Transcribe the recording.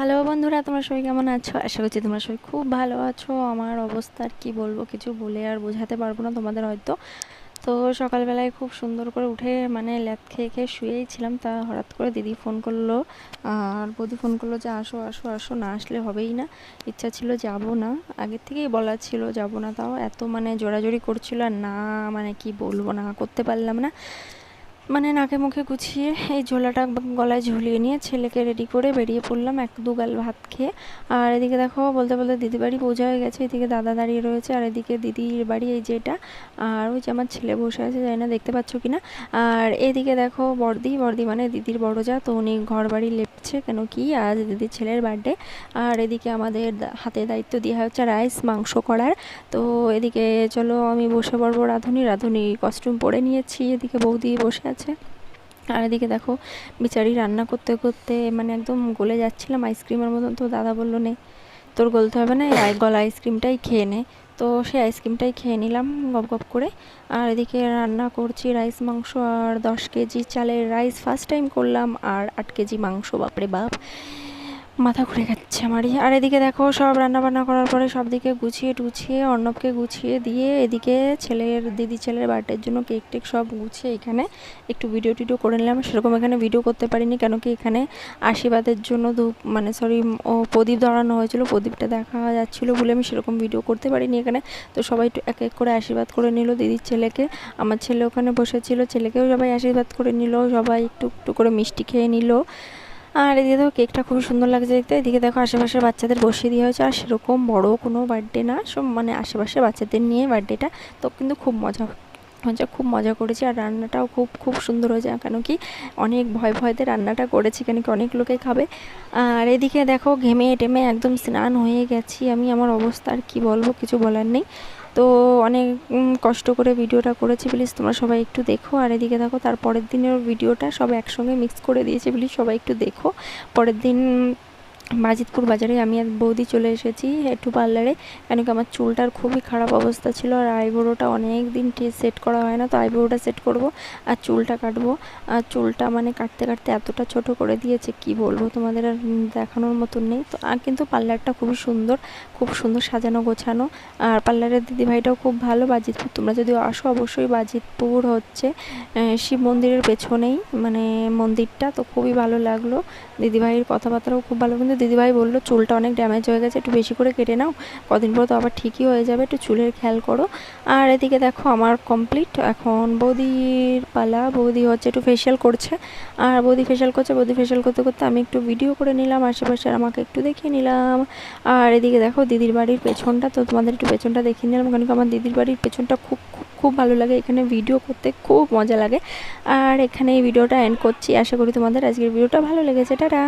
Hello বন্ধুরা, তোমরা সবাই কেমন আছো? আশা করছি তোমরা সবাই খুব ভালো আছো। আমার অবস্থা আর কি বলব, কিছু বলে আর বোঝাতে পারব না তোমাদের হয়তো। তো সকালবেলায় খুব সুন্দর করে উঠে মানে ল্যাদ খেয়ে খেয়ে শুয়েই ছিলাম, তা হঠাৎ করে দিদি ফোন করল। আর বৌদি ফোন করল যে, আসো আসো আসো, না আসলে হবেই না। ইচ্ছা ছিল যাব না। আগের থেকেই বলা ছিল যাব না, তাও এত মানে জোরাজোরি করছিল আর না মানে কি বলব, না করতে পারলাম না। মানে নাকে মুখে গুছিয়ে এই ঝোলাটা গলায় ঝুলিয়ে নিয়ে ছেলেকে রেডি করে বেরিয়ে পড়লাম এক দু গাল ভাত খেয়ে। আর এদিকে দেখো, বলতে বলতে দিদি বাড়ি পৌঁছা হয়ে গেছে, এদিকে দাদা দাঁড়িয়ে রয়েছে, আর এদিকে দিদির বাড়ি এই যেটা আর ওই যে আমার ছেলে বসে আছে যাই না, দেখতে পাচ্ছ কি না আর এদিকে দেখো বর্দি বর্দি মানে দিদির বড় যা তো উনি ঘর বাড়ি লেপছে, কেন কি? আজ দিদির ছেলের বার্থডে আর এদিকে আমাদের হাতে দায়িত্ব দেওয়া হচ্ছে রাইস, মাংস করার। তো এদিকে চলো, আমি বসে পড়ব রাঁধুনি রাঁধুনি কস্টিউম পরে নিয়েছি, এদিকে বৌদি বসে আছে। আর এদিকে দেখো, বিচারি রান্না করতে করতে মানে একদম গলে যাচ্ছিলাম আইসক্রিমের মতন। তো দাদা বলল, নে, তোর গলতে হবে না, এই গলা আইসক্রিমটাই খেয়ে নে। তো সেই আইসক্রিমটাই খেয়ে নিলাম গপ গপ করে। আর এদিকে রান্না করছি রাইস, মাংস আর দশ কেজি চালের রাইস। ফার্স্ট টাইম করলাম আর আট কেজি মাংস, বাপরে বাপ। মাথা ঘুরে যাচ্ছে আমারই আর এদিকে দেখো, সব রান্না বান্না করার পরে সব দিকে গুছিয়ে টুছিয়ে, অর্ণবকে গুছিয়ে দিয়ে এদিকে ছেলের, দিদি ছেলের বার্থডের জন্য কেক টেক সব গুছিয়ে এখানে একটু ভিডিও টিডিও করে নিলাম। সেরকম এখানে ভিডিও করতে পারিনি, কেন কি এখানে আশীর্বাদের জন্য ধূপ মানে সরি ও প্রদীপ ধরানো হয়েছিল, প্রদীপটা দেখা যাচ্ছিল বলে আমি সেরকম ভিডিও করতে পারিনি এখানে। তো সবাই একটু এক এক করে আশীর্বাদ করে নিল দিদির ছেলেকে। আমার ছেলে ওখানে বসেছিল, ছেলেকেও সবাই আশীর্বাদ করে নিল, সবাই একটু একটু করে মিষ্টি খেয়ে নিল। আর এদিকে দেখো কেকটা খুবই সুন্দর লাগছে দেখতে। এদিকে দেখো আশেপাশের বাচ্চাদের বসিয়ে দেওয়া হয়েছে। আর সেরকম বড় কোনো বার্থডে না, সব মানে আশেপাশের বাচ্চাদের নিয়ে বার্থডেটা তো কিন্তু খুব মজা হচ্ছে খুব মজা করেছি। আর রান্নাটাও খুব খুব সুন্দর হয়েছে। কেন কি অনেক ভয় ভয়তে রান্নাটা করেছি, কেন কি অনেক লোকে খাবে। আর এদিকে দেখো ঘেমে টেমে একদম স্নান হয়ে গেছি আমি। আমার অবস্থা আর কী বলব, কিছু বলার নেই। তো অনেক কষ্ট করে ভিডিওটা করেছি প্লিজ, তোমরা সবাই একটু দেখো। আর এদিকে দেখো, তার পরের দিনের ভিডিওটা সব একসঙ্গে মিক্স করে দিয়েছি, প্লিজ সবাই একটু দেখো। পরের দিন বাজিতপুর বাজারে আমি আর বৌদি চলে এসেছি একটু পার্লারে। কেন কি আমার চুলটার খুবই খারাপ অবস্থা ছিল আর আইব্রোটা অনেক দিন সেট করা হয় না, তো আইব্রোটা সেট করব আর চুলটা কাটবো। আর চুলটা মানে কাটতে কাটতে এতটা ছোট করে দিয়েছে, কি বলব তোমাদের আর দেখানোর মতন নেই। তো, আর কিন্তু পার্লারটা খুবই সুন্দর, খুব সুন্দর সাজানো গোছানো। আর পার্লারের দিদিভাইটাও খুব ভালো বাজিতপুর তোমরা যদি আসো অবশ্যই বাজিতপুর হচ্ছে শিব মন্দিরের পেছনেই মানে মন্দিরটা, তো খুবই ভালো লাগল। দিদিভাইয়ের কথাবার্তাও খুব ভালো, কিন্তু দিদিভাই বলল, চুলটা অনেক ড্যামেজ হয়ে গেছে, একটু বেশি করে কেটে নাও। কদিন পর তো আবার ঠিকই হয়ে যাবে, একটু চুলের খেয়াল করো। আর এদিকে দেখো আমার কমপ্লিট এখন বৌদির পালা, বৌদি হচ্ছে একটু ফেশিয়াল করছে। আর বৌদি ফেশিয়াল করছে, বৌদি ফেশিয়াল করতে করতে আমি একটু ভিডিও করে নিলাম, আশেপাশে আমাকে একটু দেখিয়ে নিলাম। আর এদিকে দেখো দিদির বাড়ির পেছনটা, তো তোমাদের একটু পেছনটা দেখিয়ে নিলাম, কারণ আমার দিদির বাড়ির পেছনটা খুব খুব খুব ভালো লাগে, এখানে ভিডিও করতে খুব মজা লাগে। আর এখানে এই ভিডিওটা এন্ড করছি, আশা করি তোমাদের আজকের ভিডিওটা ভালো লেগেছে, টাটা।